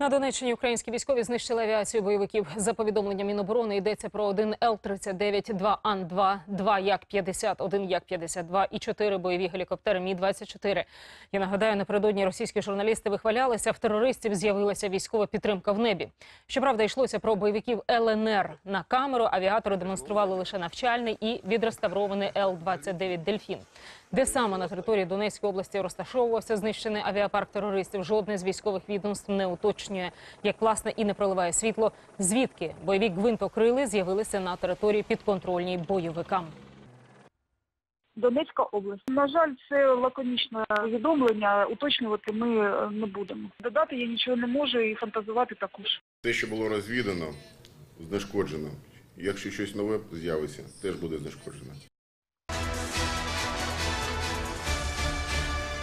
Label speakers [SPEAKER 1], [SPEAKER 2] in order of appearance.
[SPEAKER 1] На Донеччині українські військові знищили авіацію бойовиків. За повідомленням Міноборони йдеться про один Л-39, два Ан-2, два Як-50, один Як-52 і чотири бойові гелікоптери Мі-24. Я нагадаю, напередодні російські журналісти вихвалялися, в терористів з'явилася військова підтримка в небі. Щоправда, йшлося про бойовиків ЛНР. На камеру авіатори демонстрували лише навчальний і відреставрований Л-29 «Дельфін». Де саме на території Донецької області розташовувався знищений авіапарк терористів, жодне з військових відомств не уточнює, як власне і не проливає світло, звідки бойові гвинтокрили з'явилися на території підконтрольній бойовикам.
[SPEAKER 2] Донецька область. На жаль, це лаконічне повідомлення. Уточнювати ми е, не будемо. Додати я нічого не можу і фантазувати також.
[SPEAKER 3] Те, що було розвідано, знешкоджено. Якщо щось нове з'явиться, теж буде знешкоджено.